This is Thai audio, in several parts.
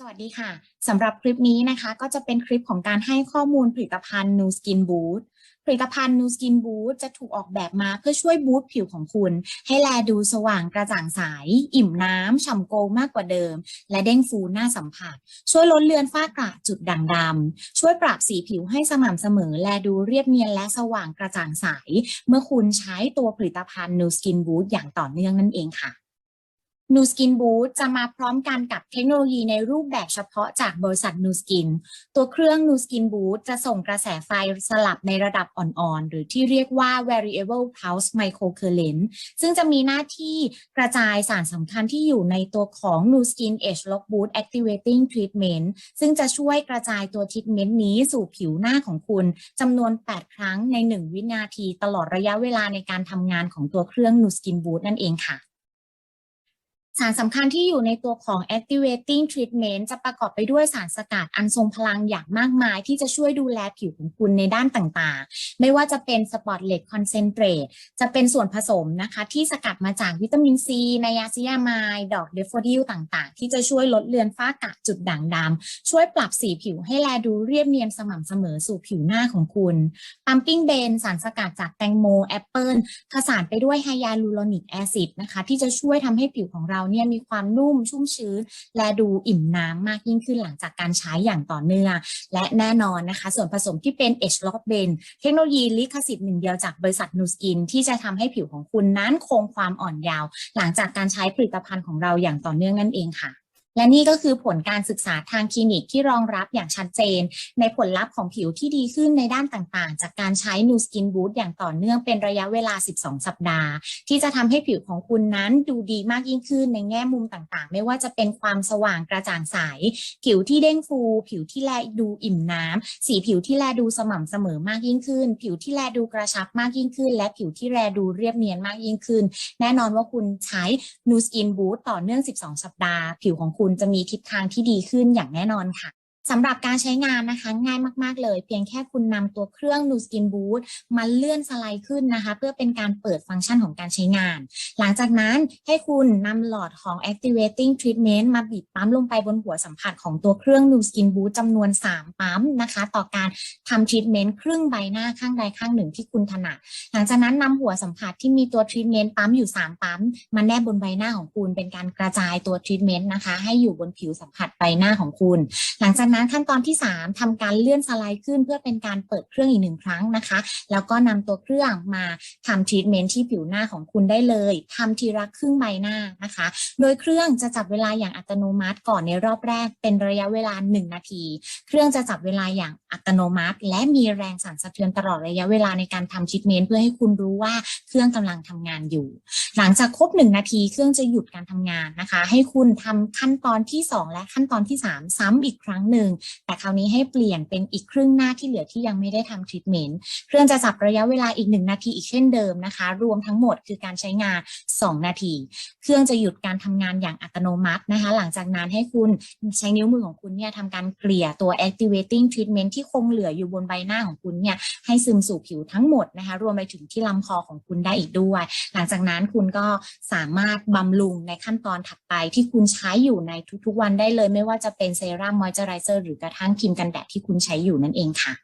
สวัสดีค่ะ สำหรับคลิปนี้นะคะ ก็จะเป็นคลิปของการให้ข้อมูลผลิตภัณฑ์ New Skin Boost ผลิตภัณฑ์ New Skin Boost จะถูกออกแบบมาเพื่อช่วยบูสต์ผิวของคุณ ให้แลดูสว่างกระจ่างใส อิ่มน้ำ ฉ่ำโกมากกว่าเดิม และเด้งฟูหน้าสัมผัส ช่วยลดเลือนฝ้ากระจุดด่างดำ ช่วยปรับสีผิวให้สม่ำเสมอ แลดูเรียบเนียนและสว่างกระจ่างใส เมื่อคุณใช้ตัวผลิตภัณฑ์ New Skin Boost อย่างต่อเนื่องนั่นเองค่ะ นูสกินบูทจะมาพร้อมกันกับเทคโนโลยีในรูปแบบเฉพาะจากบริษัทนูสกินตัวเครื่องนูสกินบูทจะส่งกระแสไฟสลับในระดับอ่อนๆ หรือที่เรียกว่า variable pulse microcurrent ซึ่งจะมีหน้าที่กระจายสารสำคัญที่อยู่ในตัวของ Nu Skin Age Lock Boot Activating Treatment ซึ่งจะช่วยกระจายตัวทรีทเมนต์นี้สู่ผิวหน้าของคุณจำนวน 8 ครั้งใน 1 วินาที ตลอดระยะเวลาในการทำงานของตัวเครื่อง Nu Skin Boost นั่นเองค่ะ สารสำคัญที่อยู่ในตัวของ activating treatment จะประกอบไปด้วยสารสกัดอันทรงพลังอย่างมากมาย ที่จะช่วยดูแลผิวของคุณในด้านต่างๆ ไม่ว่าจะเป็น spotlet concentrate จะเป็นส่วนผสมนะคะ ที่สกัดมาจากวิตามินซีไนอาซิยามายดอกเดฟโฟดิลต่างๆ ที่จะช่วยลดเลือนฝ้ากระจุดด่างดำช่วยปรับสีผิวให้แลดูเรียบเนียนสม่ำเสมอสู่ผิวหน้าของคุณ pumping b a n สารสกัดจากแตงโมแอปเปิลผสานไปด้วยไฮยาลูโรนิกแอซิดนะคะที่จะช่วยทำให้ผิวของเราเนี่ยมีความนุ่มชุ่มชื้น และดูอิ่มน้ำมากยิ่งขึ้นหลังจากการใช้อย่างต่อเนื่อง และแน่นอนนะคะ ส่วนผสมที่เป็น H l o c k b e n เทคโนโลยีลิขสิทธิ์หนึ่งเดียวจากบริษัทนูสกิน ที่จะทำให้ผิวของคุณนั้นคงความอ่อนยาว หลังจากการใช้ผลิตภัณฑ์ของเราอย่างต่อเนื่องนั่นเองค่ะ และนี่ก็คือผลการศึกษาทางคลินิกที่รองรับอย่างชัดเจน ในผลลัพธ์ของผิวที่ดีขึ้นในด้านต่างๆ จากการใช้ New Skin Boost อย่างต่อเนื่องเป็นระยะเวลา 12 สัปดาห์ ที่จะทำให้ผิวของคุณนั้นดูดีมากยิ่งขึ้นในแง่มุมต่างๆ ไม่ว่าจะเป็นความสว่างกระจ่างใส ผิวที่เด้งฟู ผิวที่แลดูอิ่มน้ำสีผิวที่แลดูสม่ำเสมอมากยิ่งขึ้น ผิวที่แลดูกระชับมากยิ่งขึ้น และผิวที่แลดูเรียบเนียนมากยิ่งขึ้น แน่นอนว่าคุณใช้ New Skin Boost ต่อเนื่อง 12 สัปดาห์ ผิวของคุณุณจะมีทิศทางที่ดีขึ้นอย่างแน่นอนค่ะ สำหรับการใช้งานนะคะง่ายมาก ๆ เลย เพียงแค่คุณนำตัวเครื่อง Nu Skin Boost มาเลื่อนสไลด์ขึ้นนะคะ เพื่อเป็นการเปิดฟังก์ชันของการใช้งาน หลังจากนั้นให้คุณนำหลอดของ Activating Treatment มาบีบปั๊มลงไปบนหัวสัมผัสของตัวเครื่อง Nu Skin Boost จำนวน 3 ปั๊มนะคะ ต่อการทำทรีทเมนต์ครึ่งใบหน้าข้างใดข้างหนึ่งที่คุณถนัดหลังจากนั้นนำหัวสัมผัสที่มีตัวทรีทเมนต์ปั๊มอยู่ 3 ปั๊มมาแนบบนใบหน้าของคุณเป็นการกระจายตัวทรีทเมนต์นะคะ ให้อยู่บนผิวสัมผัสใบหน้าของคุณ หลังจากนั้นขั้นตอนที่ 3ทำการเลื่อนสไลด์ขึ้น เพื่อเป็นการเปิดเครื่องอีกหนึ่งครั้งนะคะ แล้วก็นำตัวเครื่องมาทำทรีทเมนต์ที่ผิวหน้าของคุณได้เลยทำทีละครึ่งใบหน้านะคะ โดยเครื่องจะจับเวลาอย่างอัตโนมัติก่อนในรอบแรกเป็นระยะเวลา 1 นาที เครื่องจะจับเวลาอย่าง อัตโนมัติ และมีแรงสั่นสะเทือนตลอดระยะเวลาในการทำทรีทเมนต์เพื่อให้คุณรู้ว่าเครื่องกำลังทำงานอยู่ หลังจากครบ 1 นาทีเครื่องจะหยุดการทำงานนะคะ ให้คุณทำขั้นตอนที่ 2 และขั้นตอนที่ 3 ซ้ำอีกครั้งหนึ่ง แต่คราวนี้ให้เปลี่ยนเป็นอีกครึ่งหน้าที่เหลือที่ยังไม่ได้ทำทรีทเมนต์เครื่องจะจับระยะเวลาอีก 1 นาทีอีกเช่นเดิมนะคะ รวมทั้งหมดคือการใช้งาน 2 นาที เครื่องจะหยุดการทำงานอย่างอัตโนมัตินะคะ หลังจากนั้นให้คุณใช้นิ้วมือของคุณเนี่ยทำการเกลี่ยตัว activating treatment ที่คงเหลืออยู่บนใบหน้าของคุณเนี่ยให้ซึมสู่ผิวทั้งหมดนะคะรวมไปถึงที่ลำคอของคุณได้อีกด้วย หลังจากนั้นคุณก็สามารถบำรุงในขั้นตอนถัดไปที่คุณใช้อยู่ในทุกๆวันได้เลย ไม่ว่าจะเป็นเซรั่มมอยเจอไรเซอร์หรือกระทั่งครีมกันแดดที่คุณใช้อยู่นั่นเองค่ะ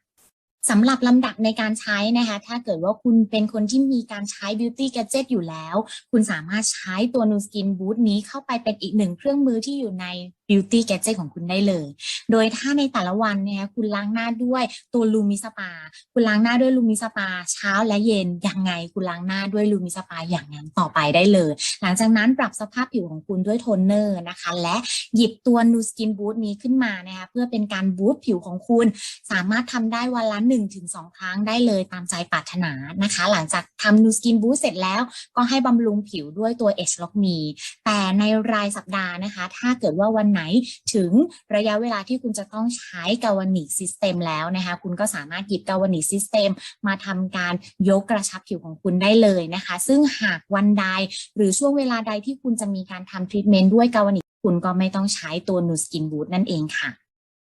สำหรับลำดับในการใช้นะคะ ถ้าเกิดว่าคุณเป็นคนที่มีการใช้ Beauty Gadget อยู่แล้ว คุณสามารถใช้ตัว Nu Skin Boost นี้เข้าไปเป็นอีกหนึ่งเครื่องมือที่อยู่ใน Beauty Gadget ของคุณได้เลย โดยถ้าในแต่ละวันเนี่ยคุณล้างหน้าด้วยตัวลูมิสปา คุณล้างหน้าด้วยลูมิสปา เช้าและเย็นยังไงคุณล้างหน้าด้วยลูมิสปาอย่างนั้นต่อไปได้เลย หลังจากนั้นปรับสภาพผิวของคุณด้วยโทนเนอร์นะคะ และหยิบตัว Nu Skin Boost นี้ขึ้นมานะคะเพื่อเป็นการบูสต์ผิวของคุณ สามารถทำได้วันละ 1-2 ครั้งได้เลยตามใจปรารถนานะคะ หลังจากทำ Nu Skin Boost เสร็จแล้วก็ให้บำรุงผิวด้วยตัว H Lock Me แต่ในรายสัปดาห์นะคะ ถ้าเกิดว่าวันไหนถึงระยะเวลาที่คุณจะต้องใช้กาวนิกซิสเต็มแล้วนะคะคุณก็สามารถหยิบกาวนิกซิสเต็มมาทำการยกกระชับผิวของคุณได้เลยนะคะ ซึ่งหากวันใดหรือช่วงเวลาใดที่คุณจะมีการทำทรีทเมนต์ด้วยกาวนิกคุณก็ไม่ต้องใช้ตัวนูสกินบูทนั่นเองค่ะ